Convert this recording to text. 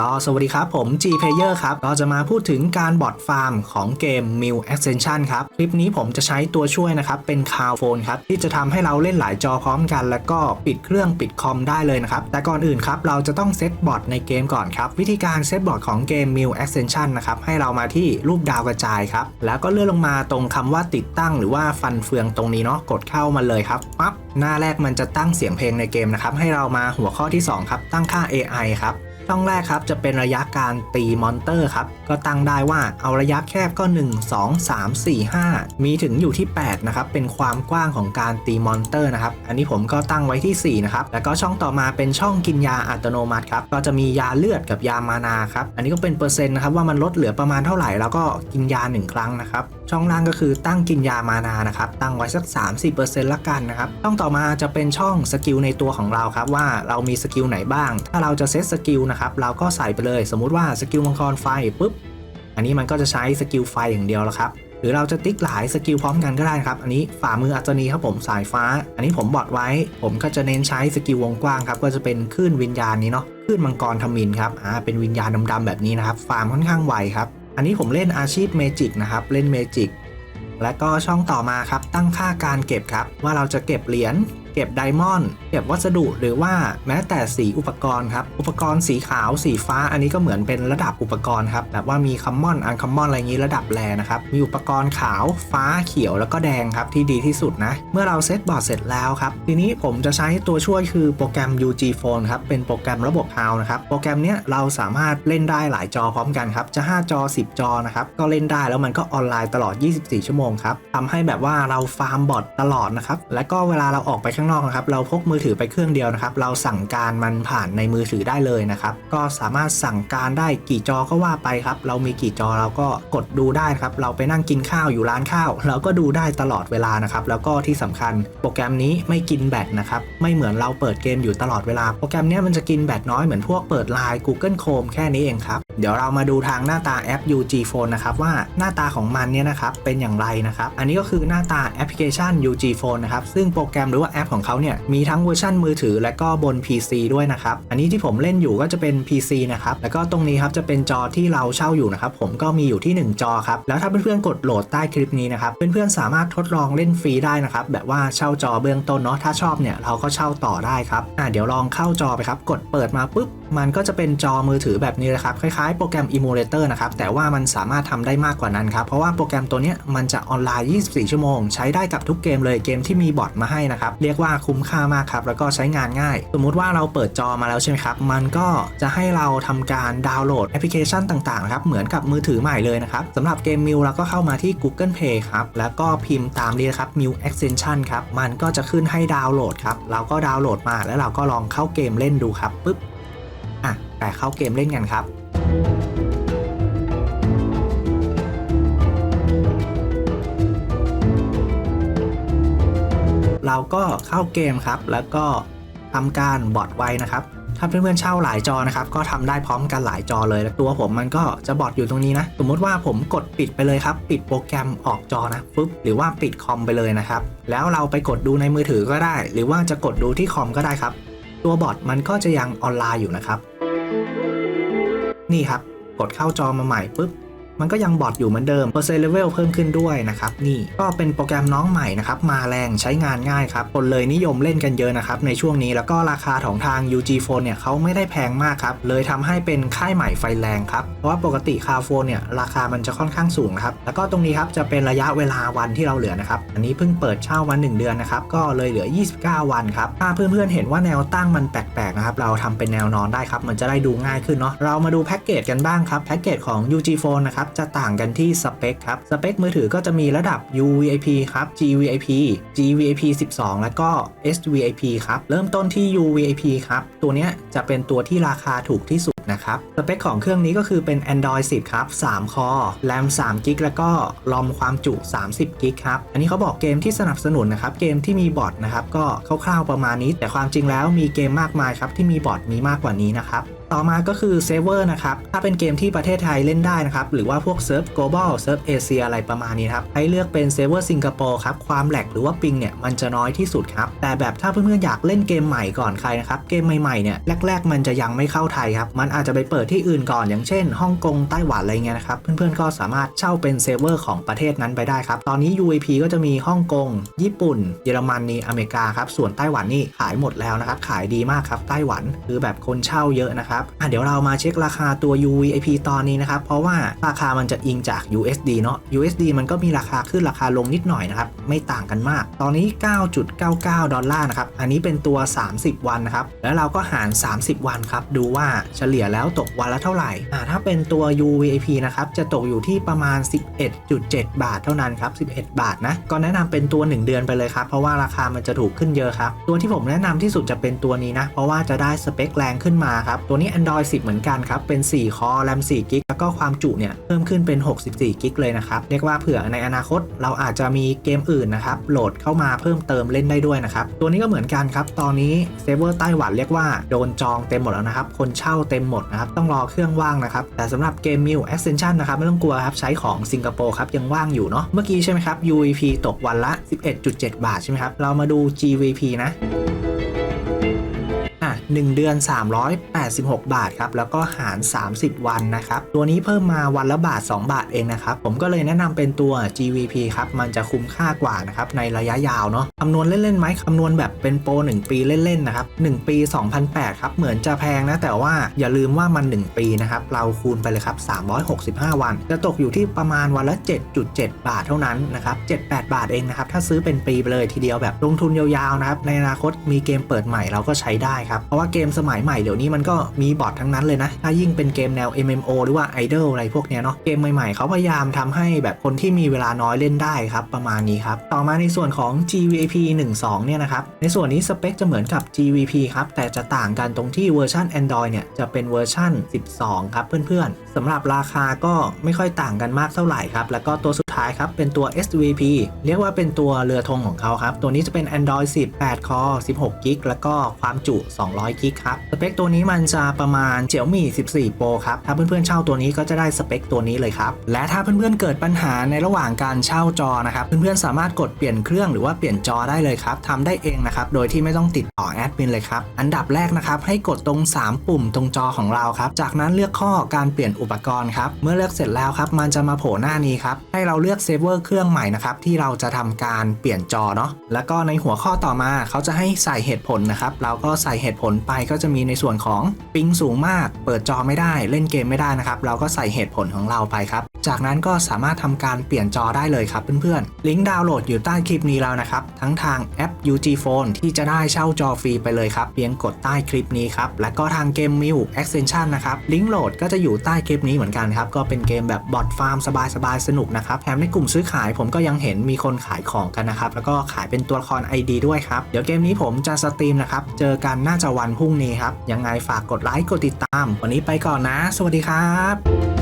ก็สวัสดีครับ ผม G Player ครับ ก็จะมาพูดถึงการบอทฟาร์มของเกม m i l Ascension ครับ คลิปนี้ผมจะใช้ตัวช่วยนะครับ เป็น c o w Phone ครับ ที่จะทำให้เราเล่นหลายจอพร้อมกัน แล้วก็ปิดเครื่องปิดคอมได้เลยนะครับ แต่ก่อนอื่นครับ เราจะต้องเซตบอทในเกมก่อนครับ วิธีการเซตบอทของเกม m i l Ascension นะครับ ให้เรามาที่รูปดาวกระจายครับ แล้วก็เลื่อนลงมาตรงคำว่าติดตั้ง หรือว่าฟันเฟืองตรงนี้เนาะ กดเข้ามาเลยครับปั๊บหน้าแรกมันจะตั้งเสียงเพลงในเกมนะครับ ให้เรามาหัวข้อที่สองครับ ตั้งค่า AI ครับ ช่องแรกครับจะเป็นระยะการตีมอนเตอร์ครับ ก็ตั้งได้ว่าเอาระยะแคบก็ 1 2 3 4 5 มีถึงอยู่ที่ 8 นะครับ เป็นความกว้างของการตีมอนเตอร์นะครับ อันนี้ผมก็ตั้งไว้ที่ 4 นะครับ แล้วก็ช่องต่อมาเป็นช่องกินยาอัตโนมัติครับ ก็จะมียาเลือดกับยามานาครับ อันนี้ก็เป็นเปอร์เซ็นต์นะครับว่ามันลดเหลือประมาณเท่าไหร่ แล้วก็กินยา 1 ครั้งนะครับช่องล่างก็คือตั้งกินยามานานะครับ ตั้งไว้สัก 30%ละกันนะครับ ช่องต่อมาจะเป็นช่องสกิลในตัวของเราครับว่าเรามีสกิลไหนบ้าง ถ้าเราจะเซตสกิลนะครับเราก็ใส่ไปเลยสมมุติว่าสกิลมังกรไฟปุ๊บอันนี้มันก็จะใช้สกิลไฟอย่างเดียวแล้วครับหรือเราจะติ๊กหลายสกิลพร้อมกันก็ได้ครับ อันนี้ฝ่ามืออัศนีครับผมสายฟ้า อันนี้ผมบอดไว้ ผมก็จะเน้นใช้สกิลวงกว้างครับก็จะเป็นคลื่นวิญญาณนี้เนาะคลื่นมังกรทมินครับอ่าเป็นวิญญาณดำๆแบบนี้นะครับฟาร์มค่อนข้างไวครับอันนี้ผมเล่นอาชีพเมจิกนะครับเล่นเมจิกและก็ช่องต่อมาครับตั้งค่าการเก็บครับ ว่าเราจะเก็บเหรียญ เก็บไดมอนด์เก็บวัสดุหรือว่าแม้แต่สีอุปกรณ์ครับ อุปกรณ์สีขาวสีฟ้าอันนี้ก็เหมือนเป็นระดับอุปกรณ์ครับแบบว่ามีคัมมอนอันคัมมอนอะไรอย่างนี้ระดับแรนะครับ มีอุปกรณ์ขาวฟ้าเขียวแล้วก็แดงครับที่ดีที่สุดนะ เมื่อเราเซตบอร์ดเสร็จแล้วครับ ทีนี้ผมจะใช้ตัวช่วยคือโปรแกรม UG Phone ครับ เป็นโปรแกรมระบบ HAL นะครับ โปรแกรมเนี้ยเราสามารถเล่นได้หลายจอพร้อมกันครับ จะ 5 จอ 10 จอนะครับ ก็เล่นได้แล้วมันก็ออนไลน์ตลอด 24 ชั่วโมงครับทำให้แบบว่าเราฟาร์มบอทตลอดนะครับ และก็เวลาเราออกไปข้างนอกนะครับ เราพกมือถือไปเครื่องเดียวนะครับ เราสั่งการมันผ่านในมือถือได้เลยนะครับ ก็สามารถสั่งการได้กี่จอก็ว่าไปครับ เรามีกี่จอเราก็กดดูได้ครับ เราไปนั่งกินข้าวอยู่ร้านข้าว เราก็ดูได้ตลอดเวลานะครับ แล้วก็ที่สำคัญโปรแกรมนี้ไม่กินแบตนะครับ ไม่เหมือนเราเปิดเกมอยู่ตลอดเวลา โปรแกรมเนี้ยมันจะกินแบตน้อยเหมือนพวกเปิดไลน์ Google Chrome แค่นี้เองครับ เดี๋ยวเรามาดูทางหน้าตาแอป UG Phone นะครับว่าหน้าตาของมันเนี่ยนะครับเป็นอย่างไรนะครับ อันนี้ก็คือหน้าตาแอปพลิเคชัน UG Phone นะครับซึ่งโปรแกรมหรือว่าแอปของเขาเนี่ยมีทั้งเวอร์ชันมือถือและก็บน PC ด้วยนะครับอันนี้ที่ผมเล่นอยู่ก็จะเป็น PC นะครับแล้วก็ตรงนี้ครับจะเป็นจอที่เราเช่าอยู่นะครับผมก็มีอยู่ที่ 1 จอครับแล้วถ้าเพื่อนๆกดโหลดใต้คลิปนี้นะครับเพื่อนๆสามารถทดลองเล่นฟรีได้นะครับแบบว่าเช่าจอเบื้องต้นเนาะถ้าชอบเนี่ยเราก็เช่าต่อได้ครับอะเดี๋ยวลองเข้าจอไปครับกดเปิดมาปุ๊บมันก็จะเป็นจอมือถือแบบนี้เลยครับคล้ายๆโปรแกรม Emulator นะครับ แต่ว่ามันสามารถทำได้มากกว่านั้นครับ เพราะว่าโปรแกรมตัวนี้มันจะออนไลน์ 24 ชั่วโมง ใช้ได้กับทุกเกมเลยเกมที่มีบอทมาให้นะครับ เรียกว่าคุ้มค่ามากครับ แล้วก็ใช้งานง่าย สมมุติว่าเราเปิดจอมาแล้วใช่ไหมครับ มันก็จะให้เราทำการดาวน์โหลดแอปพลิเคชันต่างๆครับเหมือนกับมือถือใหม่เลยนะครับสำหรับเกมมิวเราก็เข้ามาที่ Google Play ครับแล้วก็พิมพ์ตามนี้ครับ Miu Extension ครับมันก็จะขึ้นให้ดาวน์โหลดครับเราก็ดาวน์โหลดมาแล้วเราก็ลองเข้าเกมเล่นดูครับปึ๊บอะแต่เข้าเกมเล่นกันครับ เราก็เข้าเกมครับ แล้วก็ทำการบอทไว้นะครับ ถ้าเพื่อนๆเช่าหลายจอนะครับ ก็ทำได้พร้อมกันหลายจอเลย ตัวผมมันก็จะบอทอยู่ตรงนี้นะ สมมติว่าผมกดปิดไปเลยครับ ปิดโปรแกรมออกจอนะปุ๊บ หรือว่าปิดคอมไปเลยนะครับ แล้วเราไปกดดูในมือถือก็ได้ หรือว่าจะกดดูที่คอมก็ได้ครับ ตัวบอทมันก็จะยังออนไลน์อยู่นะครับ นี่ครับ กดเข้าจอมาใหม่ปุ๊บ มันก็ยังบอทอยู่เหมือนเดิมเปอร์เซ็นต์เลเวลเพิ่มขึ้นด้วยนะครับนี่ก็เป็นโปรแกรมน้องใหม่นะครับมาแรงใช้งานง่ายครับคนเลยนิยมเล่นกันเยอะนะครับในช่วงนี้แล้วก็ราคาของทาง UG Phone เนี่ยเขาไม่ได้แพงมากครับเลยทำให้เป็นค่ายใหม่ไฟแรงครับเพราะว่าปกติคาโฟนเนี่ยราคามันจะค่อนข้างสูงครับแล้วก็ตรงนี้ครับจะเป็นระยะเวลาวันที่เราเหลือนะครับอันนี้เพิ่งเปิดเช่าวัน 1 เดือนนะครับก็เลยเหลือ 29 วันครับถ้าเพื่อนๆเห็นว่าแนวตั้งมันแปลกๆนะครับเราทำเป็นแนวนอนได้ครับมันจะได้ดูง่ายขึ้นเนาะเรามาดูแพ็กเกจกันบ้างครับแพ็กเกจของ UG Phone นะครับจะต่างกันที่สเปคครับสเปคมือถือก็จะมีระดับ UVIP ครับ GVIP GVIP 12 แล้วก็ SVIP ครับเริ่มต้นที่ UVIP ครับตัวเนี้ยจะเป็นตัวที่ราคาถูกที่สุดนะครับสเปคของเครื่องนี้ก็คือเป็น Android 10 ครับ 3 คอ RAM 3 g b แล้วก็รอมความจุ 30 g b ครับ อันนี้เขาบอกเกมที่สนับสนุนนะครับ เกมที่มีบอทนะครับ ก็คร่าวๆประมาณนี้ แต่ความจริงแล้วมีเกมมากมายครับ ที่มีบอทมีมากกว่านี้นะครับ ต่อมาก็คือเซิร์ฟเวอร์นะครับ ถ้าเป็นเกมที่ประเทศไทยเล่นได้นะครับ หรือว่าพวกเซิร์ฟ global เซิร์ฟเอเชียอะไรประมาณนี้ครับ ให้เลือกเป็นเซิร์ฟเวอร์สิงคโปร์ครับ ความแหลกหรือว่าปิงเนี่ยมันจะน้อยที่สุดครับ แต่แบบถ้าเพื่อนๆอยากเล่นเกมใหม่ก่อนใครนะครับ เกมใหม่ๆเนี่ยแรก ๆ มันจะยังไม่เข้าไทยครับ มันอาจจะไปเปิดที่อื่นก่อน อย่างเช่นฮ่องกงไต้หวันอะไรเงี้ยนะครับ เพื่อนๆก็สามารถเช่าเป็นเซิร์ฟเวอร์ของประเทศนั้นไปได้ครับ ตอนนี้ UAP ก็จะมีฮ่องกง ญี่ปุ่น เยอรมนีอเมริกาครับ ส่วนไต้หวันนี่ขายหมดแล้วนะครับ ขายดีมากครับไต้หวันคือแบบคนเช่าเยอะนะครับอะเดี๋ยวเรามาเช็คราคาตัว UVIP ตอนนี้นะครับ เพราะว่าราคามันจะอิงจาก USD เนาะ USD มันก็มีราคาขึ้นราคาลงนิดหน่อยนะครับ ไม่ต่างกันมาก ตอนนี้ 9.99 ดอลลาร์นะครับ อันนี้เป็นตัว 30 วันนะครับ แล้วเราก็หาร 30 วันครับ ดูว่าเฉลี่ยแล้วตกวันละเท่าไหร่อ่าถ้าเป็นตัว UVIP นะครับ จะตกอยู่ที่ประมาณ 11.7 บาทเท่านั้นครับ 11 บาทนะ ก็แนะนำเป็นตัว 1 เดือนไปเลยครับ เพราะว่าราคามันจะถูกขึ้นเยอะครับ ตัวที่ผมแนะนำที่สุดจะเป็นตัวนี้นะ เพราะว่าจะได้สเปคแรงขึ้นมาครับ ตัวนี้ี้ Android 10 เหมือนกันครับ เป็น 4 คอแรม4กิกแล้วก็ความจุเนี่ย เพิ่มขึ้นเป็น 64กิกเลยนะครับ เรียกว่าเผื่อในอนาคตเราอาจจะมีเกมอื่นนะครับ โหลดเข้ามาเพิ่มเติมเล่นได้ด้วยนะครับ ตัวนี้ก็เหมือนกันครับ ตอนนี้เซฟเวอร์ไต้หวันเรียกว่าโดนจองเต็มหมดแล้วนะครับ คนเช่าเต็มหมดนะครับ ต้องรอเครื่องว่างนะครับ แต่สำหรับเกม m i l Extension นนะครับไม่ต้องกลัวครับ ใช้ของสิงคโปร์ครับยังว่างอยู่เนาะ เมื่อกี้ใช่ไหมครับ UVP ตกวันละ 11.7 บาทใช่ไหมครับ เรามาดู GVP นะ 1 เดือน 386 บาทครับแล้วก็หาร 30 วันนะครับตัวนี้เพิ่มมาวันละบาท 2 บาทเองนะครับผมก็เลยแนะนำเป็นตัว GVP ครับมันจะคุ้มค่ากว่านะครับในระยะยาวเนาะคำนวณเล่นๆไหมคำนวณแบบเป็นโปร 1 ปีเล่นๆนะครับ1ปี 2,008ครับเหมือนจะแพงนะแต่ว่าอย่าลืมว่ามัน 1 ปีนะครับเราคูณไปเลยครับ365 วัน จะตกอยู่ที่ประมาณวันละ 7.7 บาทเท่านั้นนะครับ7-8 บาทเองนะครับถ้าซื้อเป็นปีไปเลยทีเดียวแบบลงทุนยาวๆนะครับในอนาคตมีเกมเปิดใหม่เราก็ใช้ได้ครับราะว่าเกมสมัยใหม่เดี๋ยวนี้มันก็มีบอททั้งนั้นเลยนะ ถ้ายิ่งเป็นเกมแนว MMO หรือว่า Idol อะไรพวกเนี้ยเนาะ เกมใหม่ๆ เขาพยายามทำให้แบบคนที่มีเวลาน้อยเล่นได้ครับประมาณนี้ครับ ต่อมาในส่วนของ GVP 12 เนี่ยนะครับ ในส่วนนี้สเปคจะเหมือนกับ GVP ครับ แต่จะต่างกันตรงที่เวอร์ชัน Android เนี่ยจะเป็นเวอร์ชัน12 ครับเพื่อนๆสำหรับราคาก็ไม่ค่อยต่างกันมากเท่าไหร่ครับ แล้วก็ตัวส ท้ายครับ เป็นตัว SVP เรียกว่าเป็นตัวเรือธงของเขาครับ ตัวนี้จะเป็น Android 10 8 Core 16 g b แล้วก็ความจุ 200 g b ครับ สเปคตัวนี้มันจะประมาณ Xiaomi 14 Pro ครับ ถ้าเพื่อนๆเช่าตัวนี้ก็จะได้สเปคตัวนี้เลยครับ และถ้าเพื่อนๆเกิดปัญหาในระหว่างการเช่าจอนะครับ เพื่อนๆสามารถกดเปลี่ยนเครื่องหรือว่าเปลี่ยนจอได้เลยครับทำได้เองนะครับ โดยที่ไม่ต้องติดต่อแอดมินเลยครับ อันดับแรกนะครับ ให้กดตรง 3 ปุ่มตรงจอของเราครับ จากนั้นเลือกข้อการเปลี่ยนอุปกรณ์ครับ เมื่อเลือกเสร็จแล้วครับ มันจะมาโผล่หน้านี้ครับ ให้เราเลือกเซฟเวอร์เครื่องใหม่นะครับที่เราจะทำการเปลี่ยนจอเนาะแล้วก็ในหัวข้อต่อมาเขาจะให้ใส่เหตุผลนะครับ เราก็ใส่เหตุผลไปก็จะมีในส่วนของปิงสูงมาก เปิดจอไม่ได้เล่นเกมไม่ได้นะครับ เราก็ใส่เหตุผลของเราไปครับ จากนั้นก็สามารถทำการเปลี่ยนจอได้เลยครับเพื่อนๆลิงก์ดาวน์โหลดอยู่ใต้คลิปนี้แล้วนะครับ ทั้งทางแอป UG Phone ที่จะได้เช่าจอฟรีไปเลยครับเพียงกดใต้คลิปนี้ครับและก็ทางเกม m i l Extension นะครับลิงก์โหลดก็จะอยู่ใต้คลิปนี้เหมือนกันครับก็เป็นเกมแบบบอทฟาร์มสบายๆสนุกนะครับแมในกลุ่มซื้อขายผมก็ยังเห็นมีคนขายของกันนะครับ แล้วก็ขายเป็นตัวละคร ID ด้วยครับ เดี๋ยวเกมนี้ผมจะสตรีมนะครับ เจอกันน่าจะวันพรุ่งนี้ครับ ยังไงฝากกดไลค์กดติดตาม วันนี้ไปก่อนนะ สวัสดีครับ